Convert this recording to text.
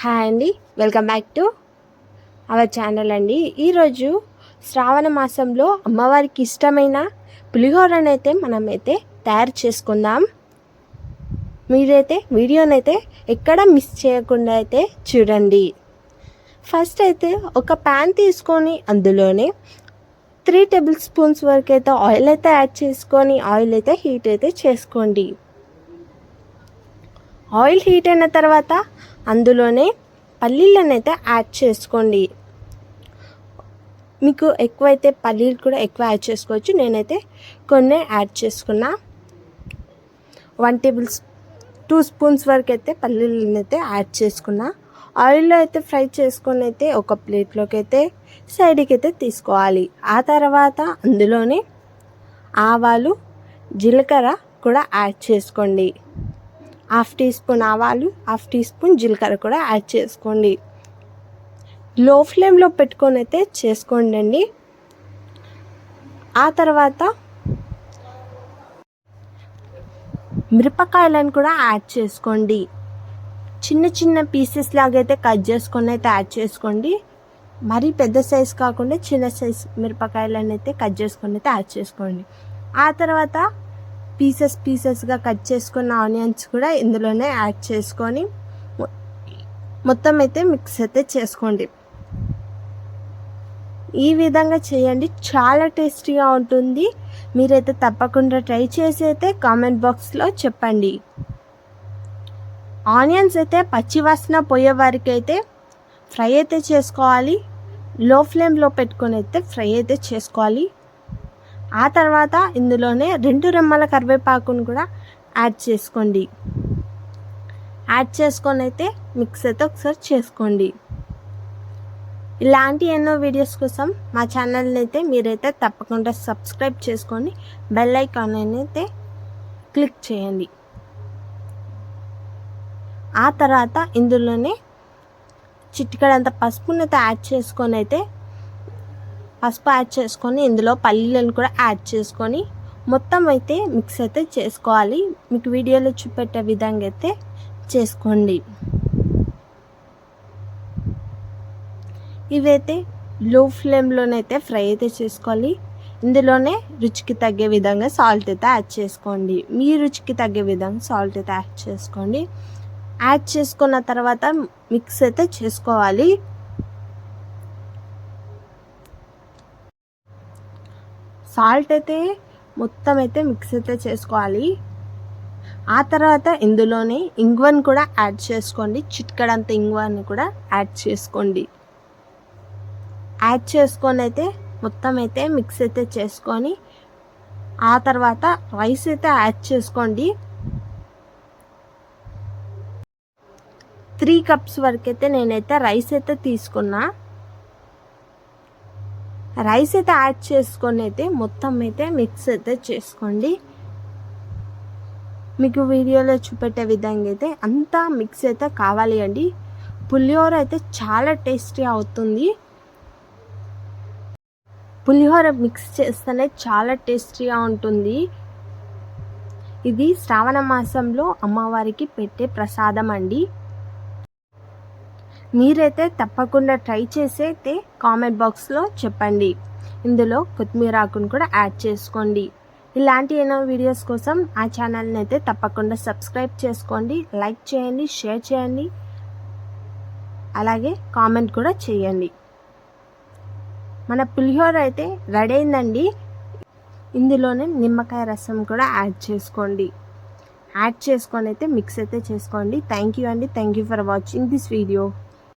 Hi అండి. Welcome back to our channel అండి. ఈరోజు శ్రావణ మాసంలో అమ్మవారికి ఇష్టమైన పులిహోరనైతే మనమైతే తయారు చేసుకుందాం. మీరైతే వీడియోనైతే ఎక్కడ మిస్ చేయకుండా అయితే చూడండి. ఫస్ట్ అయితే ఒక ప్యాన్ తీసుకొని అందులోనే త్రీ టేబుల్ స్పూన్స్ వరకు అయితే ఆయిల్ అయితే యాడ్ చేసుకొని ఆయిల్ అయితే హీట్ అయితే చేసుకోండి. ఆయిల్ హీట్ అయిన తర్వాత అందులోనే పల్లీలను అయితే యాడ్ చేసుకోండి. మీకు ఎక్కువైతే పల్లీలు కూడా ఎక్కువ యాడ్ చేసుకోవచ్చు. నేనైతే కొన్ని యాడ్ చేసుకున్నా. వన్ టేబుల్ టూ స్పూన్స్ వరకు అయితే పల్లీలను అయితే యాడ్ చేసుకున్నా. ఆయిల్లో అయితే ఫ్రై చేసుకొని అయితే ఒక ప్లేట్లోకి అయితే సైడ్కి అయితే తీసుకోవాలి. ఆ తర్వాత అందులోనే ఆవాలు జీలకర్ర కూడా యాడ్ చేసుకోండి. హాఫ్ టీ స్పూన్ ఆవాలు హాఫ్ టీ స్పూన్ జీలకర్ర కూడా యాడ్ చేసుకోండి. లో ఫ్లేమ్లో పెట్టుకొని అయితే చేసుకోండి అండి ఆ తర్వాత మిరపకాయలను కూడా యాడ్ చేసుకోండి. చిన్న చిన్న పీసెస్ లాగైతే కట్ చేసుకొని అయితే యాడ్ చేసుకోండి. మరీ పెద్ద సైజ్ కాకుండా చిన్న సైజ్ మిరపకాయలను అయితే కట్ చేసుకొని అయితే యాడ్ చేసుకోండి. ఆ తర్వాత పీసెస్ పీసెస్గా కట్ చేసుకున్న ఆనియన్స్ కూడా ఇందులోనే యాడ్ చేసుకొని మొత్తం అయితే మిక్స్ అయితే చేసుకోండి. ఈ విధంగా చేయండి. చాలా టేస్టీగా ఉంటుంది. మీరైతే తప్పకుండా ట్రై చేసి అయితే కామెంట్ బాక్స్లో చెప్పండి. ఆనియన్స్ అయితే పచ్చివాసన పోయే వారికి అయితే ఫ్రై అయితే చేసుకోవాలి. లో ఫ్లేమ్లో పెట్టుకొని అయితే ఫ్రై అయితే చేసుకోవాలి. ఆ తర్వాత ఇందులోనే రెండు రెమ్మల కరివేపాకును కూడా యాడ్ చేసుకోండి. యాడ్ చేసుకొని అయితే మిక్స్ అయితే ఒకసారి చేసుకోండి. ఇలాంటి ఎన్నో వీడియోస్ కోసం మా ఛానల్ని అయితే మీరైతే తప్పకుండా సబ్స్క్రైబ్ చేసుకొని బెల్ ఐకాన్ అయితే క్లిక్ చేయండి. ఆ తర్వాత ఇందులోనే చిటికడంత పసుపునైతే యాడ్ చేసుకొని అయితే పసుపు యాడ్ చేసుకొని ఇందులో పల్లీలను కూడా యాడ్ చేసుకొని మొత్తం అయితే మిక్స్ అయితే చేసుకోవాలి. మీకు వీడియోలో చూపెట్టే విధంగా అయితే చేసుకోండి. ఇవైతే లో ఫ్లేమ్లోనైతే ఫ్రై అయితే చేసుకోవాలి. ఇందులోనే రుచికి తగ్గే విధంగా సాల్ట్ అయితే యాడ్ చేసుకోండి. మీ రుచికి తగ్గే విధంగా సాల్ట్ అయితే యాడ్ చేసుకోండి. యాడ్ చేసుకున్న తర్వాత మిక్స్ అయితే చేసుకోవాలి. సాల్ట్ అయితే మొత్తం అయితే మిక్స్ అయితే చేసుకోవాలి. ఆ తర్వాత ఇందులోనే ఇంగ్వన్ కూడా యాడ్ చేసుకోండి. చిట్కడంత ఇంగ్వన్ కూడా యాడ్ చేసుకోండి. యాడ్ చేసుకొని అయితే మొత్తం అయితే మిక్స్ అయితే చేసుకొని ఆ తర్వాత రైస్ అయితే యాడ్ చేసుకోండి. త్రీ కప్స్ వరకు అయితే నేనైతే రైస్ అయితే తీసుకున్నా. రైస్ అయితే యాడ్ చేసుకొని అయితే మొత్తం అయితే మిక్స్ అయితే చేసుకోండి. మీకు వీడియోలో చూపెట్టే విధంగా అయితే అంతా మిక్స్ అయితే కావాలి అండి. పులిహోర అయితే చాలా టేస్టీ అవుతుంది. పులిహోర మిక్స్ చేస్తేనే చాలా టేస్టీగా ఉంటుంది. ఇది శ్రావణ మాసంలో అమ్మవారికి పెట్టే ప్రసాదం అండి. మీరైతే తప్పకుండా ట్రై చేసి అయితే కామెంట్ బాక్స్లో చెప్పండి. ఇందులో కొత్తిమీర ఆకును కూడా యాడ్ చేసుకోండి. ఇలాంటి ఎన్నో వీడియోస్ కోసం ఆ ఛానల్ని అయితే తప్పకుండా సబ్స్క్రైబ్ చేసుకోండి. లైక్ చేయండి షేర్ చేయండి. అలాగే కామెంట్ కూడా చేయండి. మన పులిహోర అయితే రెడీ అయిందండి. ఇందులోనే నిమ్మకాయ రసం కూడా యాడ్ చేసుకోండి. యాడ్ చేసుకొని అయితే మిక్స్ అయితే చేసుకోండి. థ్యాంక్ యూ అండి. Thank you for watching this video